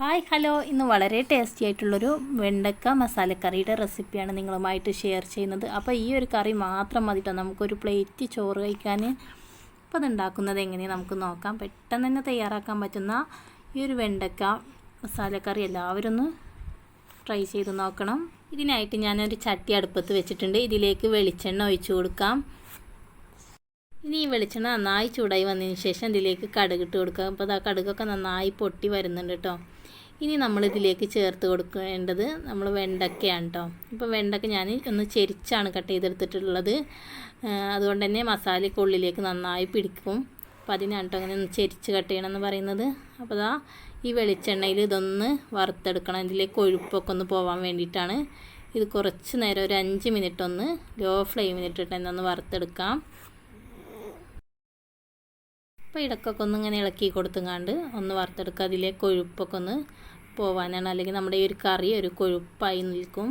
Hi hello. ഇന്ന് വളരെ tasty ആയിട്ടുള്ളൊരു വെണ്ടക്ക മസാലക്കറിയുടെ റെസിപ്പിയാണ് നിങ്ങളുമായിട്ട് ഷെയർ ചെയ്യുന്നത്. അപ്പോൾ ഈ ഒരു കറി മാത്രം മതിട്ടോ. നമുക്കൊരു പ്ലേറ്റ് ചോറ് കഴിക്കാൻ അപ്പോൾ അതുണ്ടാക്കുന്നത് എങ്ങനെയാണ് നമുക്ക് നോക്കാം. പെട്ടെന്ന് തന്നെ തയ്യാറാക്കാൻ പറ്റുന്ന ഈ ഒരു വെണ്ടക്ക മസാലക്കറി എല്ലാവരും ഒന്ന് ട്രൈ ചെയ്ത് നോക്കണം. ഇതിനായിട്ട് ഞാനൊരു ചട്ടി അടുപ്പത്ത് വെച്ചിട്ടുണ്ട്. ഇതിലേക്ക് വെളിച്ചെണ്ണ ഒഴിച്ചു കൊടുക്കാം. ഇനി ഈ വെളിച്ചെണ്ണ നന്നായി ചൂടായി വന്നതിന് ശേഷം ഇതിലേക്ക് കടുകിട്ട് കൊടുക്കുക അപ്പോൾ ആ കടുകൊക്കെ നന്നായി പൊട്ടി വരുന്നുണ്ട് കേട്ടോ. ഇനി നമ്മളിതിലേക്ക് ചേർത്ത് കൊടുക്കേണ്ടത് നമ്മൾ വെണ്ടക്കയാണ് കേട്ടോ ഇപ്പോൾ വെണ്ടക്ക ഞാൻ ഒന്ന് ചെരിച്ചാണ് കട്ട് ചെയ്തെടുത്തിട്ടുള്ളത്. അതുകൊണ്ട് തന്നെ മസാലയ്ക്ക് ഉള്ളിലേക്ക് നന്നായി പിടിക്കും. അപ്പോൾ അതിനാണ് കേട്ടോ അങ്ങനെ ഒന്ന് ചെരിച്ച് കട്ട് ചെയ്യണമെന്ന് പറയുന്നത്. അപ്പോൾ അതാ ഈ വെളിച്ചെണ്ണയിൽ ഇതൊന്ന് വറുത്തെടുക്കണം. ഇതിലേക്ക് കൊഴുപ്പൊക്കെ ഒന്ന് പോകാൻ വേണ്ടിയിട്ടാണ്. ഇത് കുറച്ച് നേരം ഒരു അഞ്ച് മിനിറ്റ് ഒന്ന് ലോ ഫ്ലെയിമിലിട്ടിട്ട് എന്നൊന്ന് വറുത്തെടുക്കാം. അപ്പോൾ ഇടയ്ക്കൊക്കെ ഒന്ന് ഇങ്ങനെ ഇളക്കി കൊടുത്തുങ്ങാണ്ട് ഒന്ന് വറുത്തെടുക്കുക. അതിലെ കൊഴുപ്പൊക്കെ ഒന്ന് പോവാനാണ്. അല്ലെങ്കിൽ നമ്മുടെ ഈ ഒരു കറി ഒരു കൊഴുപ്പായി നിൽക്കും.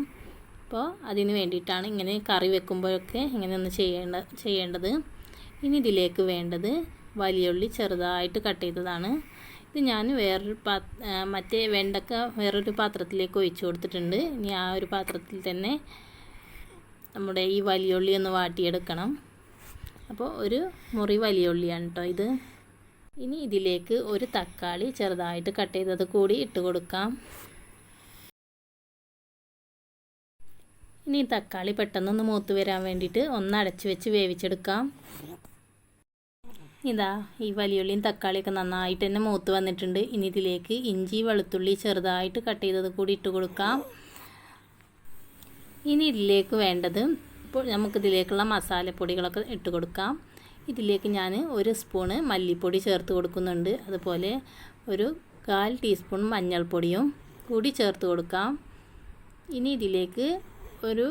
അപ്പോൾ അതിന് വേണ്ടിയിട്ടാണ് ഇങ്ങനെ കറി വെക്കുമ്പോഴൊക്കെ ഇങ്ങനെ ഒന്ന് ചെയ്യേണ്ട ചെയ്യേണ്ടത്. ഇനി ഇതിലേക്ക് വേണ്ടത് വലിയ ഉള്ളി ചെറുതായിട്ട് കട്ട് ചെയ്തതാണ്. ഇത് ഞാൻ വേറൊരു പാ മറ്റേ വെണ്ടക്ക വേറൊരു പാത്രത്തിലേക്ക് ഒഴിച്ചു കൊടുത്തിട്ടുണ്ട്. ഇനി ആ ഒരു പാത്രത്തിൽ തന്നെ നമ്മുടെ ഈ വലിയുള്ളി ഒന്ന് വാട്ടിയെടുക്കണം. അപ്പോൾ ഒരു മുറി വലിയുള്ളിയാണ് കേട്ടോ ഇത്. ഇനി ഇതിലേക്ക് ഒരു തക്കാളി ചെറുതായിട്ട് കട്ട് ചെയ്തത് കൂടി ഇട്ട് കൊടുക്കാം. ഇനി തക്കാളി പെട്ടെന്നൊന്ന് മൂത്ത് വരാൻ വേണ്ടിയിട്ട് ഒന്ന് അടച്ചു വെച്ച് വേവിച്ചെടുക്കാം. ഇതാ ഈ വലിയുള്ളിയും തക്കാളിയൊക്കെ നന്നായിട്ട് തന്നെ മൂത്ത് വന്നിട്ടുണ്ട്. ഇനി ഇതിലേക്ക് ഇഞ്ചി വെളുത്തുള്ളി ചെറുതായിട്ട് കട്ട് ചെയ്തത് കൂടി ഇട്ട് കൊടുക്കാം. ഇനി ഇതിലേക്ക് വേണ്ടത് ഇപ്പോൾ നമുക്കിതിലേക്കുള്ള മസാലപ്പൊടികളൊക്കെ ഇട്ട് കൊടുക്കാം. ഇതിലേക്ക് ഞാൻ ഒരു സ്പൂണ് മല്ലിപ്പൊടി ചേർത്ത് കൊടുക്കുന്നുണ്ട്. അതുപോലെ ഒരു കാൽ ടീസ്പൂൺ മഞ്ഞൾപ്പൊടിയും കൂടി ചേർത്ത് കൊടുക്കാം. ഇനി ഇതിലേക്ക് ഒരു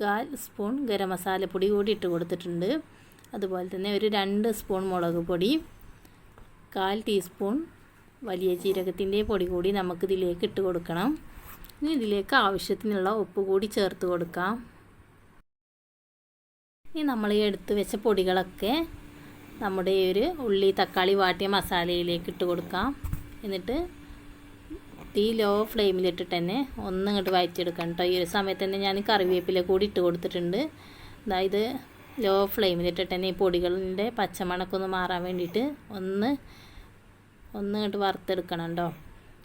കാൽ സ്പൂൺ ഗരം മസാലപ്പൊടി കൂടി ഇട്ട് കൊടുത്തിട്ടുണ്ട്. അതുപോലെ തന്നെ ഒരു രണ്ട് സ്പൂൺ മുളക് പൊടി കാൽ ടീസ്പൂൺ വലിയ ജീരകത്തിന്റെ പൊടി കൂടി നമുക്കിതിലേക്ക് ഇട്ട് കൊടുക്കണം. ഇനി ഇതിലേക്ക് ആവശ്യത്തിനുള്ള ഉപ്പ് കൂടി ചേർത്ത് കൊടുക്കാം. ഇനി നമ്മൾ ഈ എടുത്ത് വെച്ച പൊടികളൊക്കെ നമ്മുടെ ഈ ഒരു ഉള്ളി തക്കാളി വാട്ടിയ മസാലയിലേക്ക് ഇട്ട് കൊടുക്കാം. എന്നിട്ട് തീ ലോ ഫ്ലെയിമിലിട്ടിട്ട് തന്നെ ഒന്ന് ഇങ്ങോട്ട് വയറ്റിയെടുക്കാം കേട്ടോ. ഈ ഒരു സമയത്ത് തന്നെ ഞാൻ കറിവേപ്പില കൂടി ഇട്ട് കൊടുത്തിട്ടുണ്ട്. അതായത് ലോ ഫ്ലെയിമിലിട്ടിട്ട് തന്നെ ഈ പൊടികളുടെ പച്ചമണക്കൊന്ന് മാറാൻ വേണ്ടിയിട്ട് ഒന്ന് ഒന്ന് ഇങ്ങോട്ട് വറുത്തെടുക്കണം കേട്ടോ.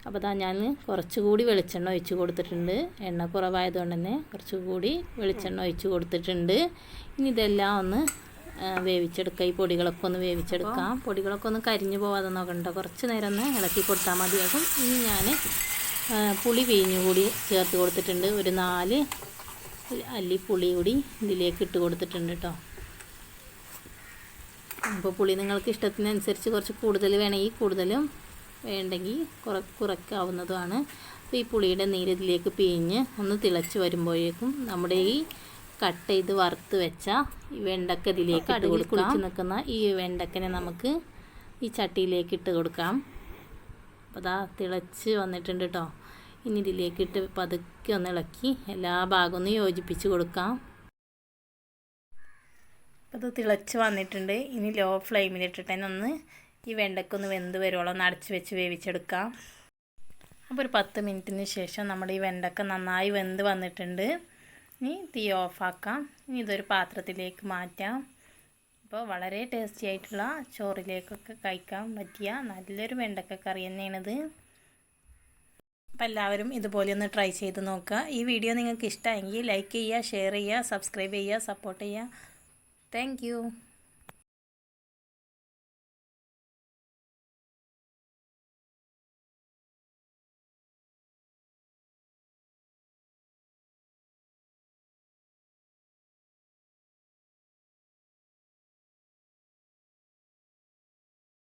അപ്പോൾ അതാ ഞാൻ കുറച്ചുകൂടി വെളിച്ചെണ്ണ ഒഴിച്ച് കൊടുത്തിട്ടുണ്ട്. എണ്ണ കുറവായതുകൊണ്ട് തന്നെ കുറച്ചുകൂടി വെളിച്ചെണ്ണ ഒഴിച്ച് കൊടുത്തിട്ടുണ്ട്. ഇനി ഇതെല്ലാം ഒന്ന് വേവിച്ചെടുക്കുക ഈ പൊടികളൊക്കെ ഒന്ന് വേവിച്ചെടുക്കാം. പൊടികളൊക്കെ ഒന്ന് കരിഞ്ഞു പോവാതെ നോക്കണ്ട കുറച്ച് നേരം ഒന്ന് ഇളക്കി കൊടുത്താൽ മതിയാകും. ഇനി ഞാൻ പുളി വീഞ്ഞു കൂടി ചേർത്ത് കൊടുത്തിട്ടുണ്ട്. ഒരു നാല് അല്ലി പുളി കൂടി ഇതിലേക്ക് ഇട്ട് കൊടുത്തിട്ടുണ്ട് കേട്ടോ അപ്പോൾ പുളി നിങ്ങൾക്ക് ഇഷ്ടത്തിനനുസരിച്ച് കുറച്ച് കൂടുതൽ വേണമെങ്കിൽ കൂടുതലും വേണ്ടെങ്കിൽ കുറ കുറയ്ക്കാവുന്നതുമാണ്. അപ്പോൾ ഈ പുളിയുടെ നീര് ഇതിലേക്ക് പിഴിഞ്ഞ് ഒന്ന് തിളച്ച് വരുമ്പോഴേക്കും നമ്മുടെ ഈ കട്ട് ചെയ്ത് വറുത്ത് വെച്ച ഈ വെണ്ടക്ക ഇതിലേക്ക് ഇട്ട് കുളിച്ച് നിൽക്കുന്ന ഈ വെണ്ടക്കനെ നമുക്ക് ഈ ചട്ടിയിലേക്ക് ഇട്ട് കൊടുക്കാം. അപ്പോൾ അതാ തിളച്ച് വന്നിട്ടുണ്ട് കേട്ടോ ഇനി ഇതിലേക്ക് ഇട്ട് പതുക്കെ ഒന്ന് ഇളക്കി എല്ലാ ഭാഗവും ഒന്ന് യോജിപ്പിച്ച് കൊടുക്കാം. അപ്പോൾ അത് തിളച്ച് വന്നിട്ടുണ്ട്. ഇനി ലോ ഫ്ലെയിമിലിട്ടിട്ട് തന്നെ ഒന്ന് ഈ വെണ്ടയ്ക്കൊന്ന് വെന്ത് വരുവോളം ഒന്ന് അടച്ച് വെച്ച് വേവിച്ചെടുക്കാം. അപ്പോൾ ഒരു പത്ത് മിനിറ്റിന് ശേഷം നമ്മുടെ ഈ വെണ്ടക്ക നന്നായി വെന്ത് വന്നിട്ടുണ്ട്. ഇനി തീ ഓഫാക്കാം. ഇനി ഇതൊരു പാത്രത്തിലേക്ക് മാറ്റാം. അപ്പോൾ വളരെ ടേസ്റ്റി ആയിട്ടുള്ള ചോറിലേക്കൊക്കെ കഴിക്കാൻ പറ്റിയ നല്ലൊരു വെണ്ടക്ക കറി തന്നെയാണിത്. അപ്പോൾ എല്ലാവരും ഇതുപോലെ ഒന്ന് ട്രൈ ചെയ്ത് നോക്കുക. ഈ വീഡിയോ നിങ്ങൾക്ക് ഇഷ്ടമെങ്കിൽ ലൈക്ക് ചെയ്യുക ഷെയർ ചെയ്യുക സബ്സ്ക്രൈബ് ചെയ്യുക സപ്പോർട്ട് ചെയ്യുക. താങ്ക്